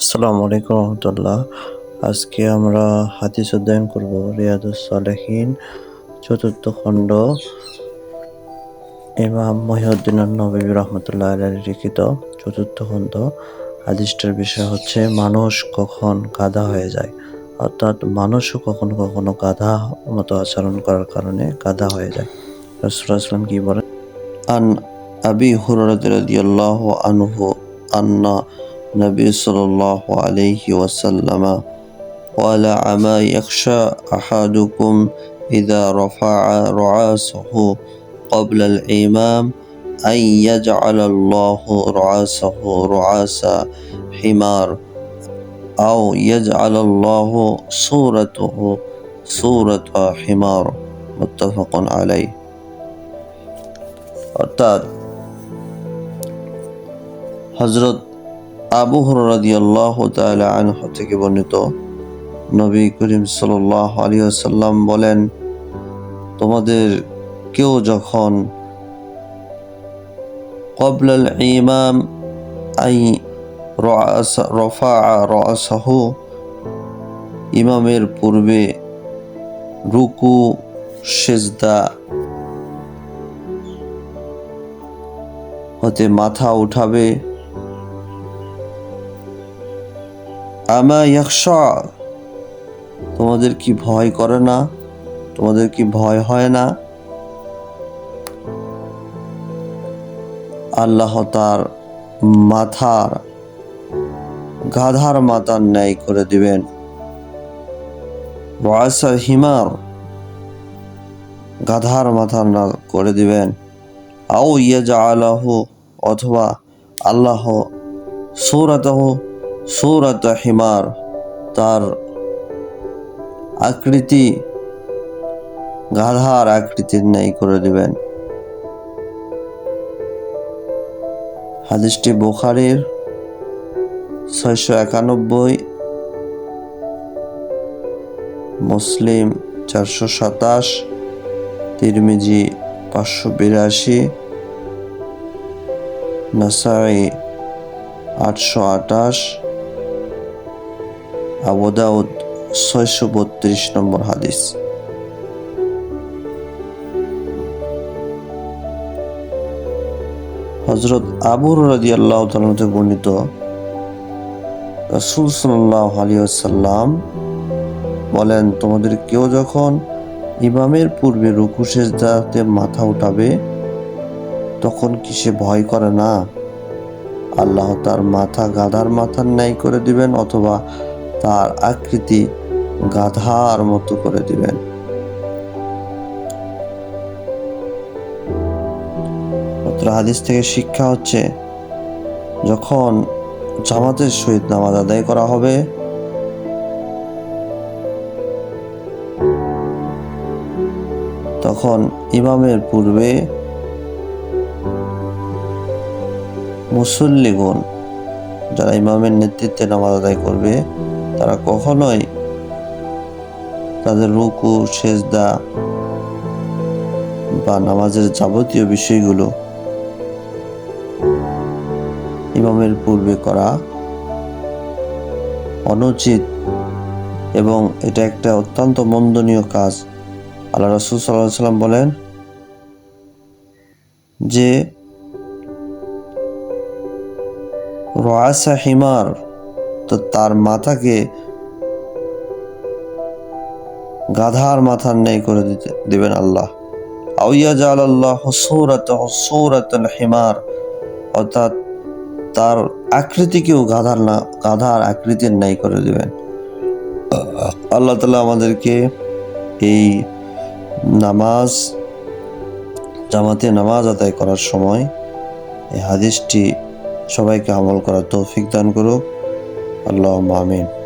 আসসালামু আলাইকুম রহমতুল্লাহ। আজকে আমরা হাদিস অধ্যয়ন করব রিয়াদুস সালেহীন, চতুর্থ খণ্ড। ইমাম মহিউদ্দিন নবী রহমতুল্লাহ আলাইহি লিখিত চতুর্থ খণ্ড। হাদিসটার বিষয় হচ্ছে, মানুষ কখন গাধা হয়ে যায়? অর্থাৎ মানুষও কখনো কখনো গাধা মতো আচরণ করার কারণে গাধা হয়ে যায়। রাসূলুল্লাহ আসলাম কি বলেন? আন আবি হুরায়রা রাদিয়াল্লাহু আনহু আন্না النبي صلى الله عليه وسلم قال عما يخشى أحدكم إذا رفع رعاسه قبل الإمام أن يجعل الله رعاسه رعاس حمار أو يجعل الله صورته صورة حمار متفق عليه অর্থাৎ হজরত আবু আনহু থেকে বর্ণিত নবী করিম আলাইহি ওয়াসাল্লাম বলেন, তোমাদের কেউ যখন কবলাল ইমাম আই রফা রাসাহু ইমামের পূর্বে রুকু, সেজদা হতে মাথা উঠাবে আমা ইয়াকশা তোমাদের কি ভয় করে না? তোমাদের কি ভয় হয় না? আল্লাহ তার মাথার, গাধার মাথার ন্যায় করে দিবেন। ওয়াসা হিমার, গাধার মাথার না করে দিবেন। আও ইয়াজা আল্লাহ অথবা আল্লাহ সৌরাতাহ সৌরাত হিমার তার আকৃতি, গাধার আকৃতির ন্যায় করে দিবেন। হাদিসটি বোখারির ছয়শো একানব্বই, মুসলিম চারশো সাতাশ, তিরমিজি পাঁচশো বিরাশি, নাসাই আটশো আটাশ আবুদাউদ ছয়শো বত্রিশ নম্বর হাদিস। হজরত আবুর রাজি আল্লাহ তালতে বর্ণিত রসুল সাল্লাহ আলিয়াল্লাম বলেন, তোমাদের কেউ যখন ইমামের পূর্বে রুকু সেজদাতে মাথা উঠাবে, তখন কি সে ভয় করে না? আল্লাহ তার মাথা গাধার মাথার ন্যায় করে দিবেন অথবা তার আকৃতি গাধার মতো করে দিবেন। হাদিস থেকে শিক্ষা হচ্ছে, যখন জামাতের সহিত নামাজ আদায় করা হবে, তখন ইমামের পূর্বে মুসল্লিগণ, যারা ইমামের নেতৃত্বে নামাজ আদায় করবে তারা কখনোই তাদের রুকু, সেজদা বা নামাজের যাবতীয় বিষয়গুলো ইমামের পূর্বে করা অনুচিত এবং এটা একটা অত্যন্ত মন্দনীয় কাজ। আল্লাহ রসুল সাল্লাহ সাল্লাম বলেন, যে রাসা হিমার তো তার মাথাকে গাধার মাথার ন্যায় করে দিতে, দেবেন আল্লাহ। আউয়া জাল আল্লাহ সৌরাত সৌরাত হিমার, অর্থাৎ তার আকৃতিকেও গাধার না, গাধার আকৃতির ন্যায় করে দেবেন। আল্লাহ তালা আমাদেরকে এই নামাজ, জামাতে নামাজ আদায় করার সময় এই হাদিসটি সবাইকে আমল করার তৌফিক দান করুক। আল্লাহ আমিন।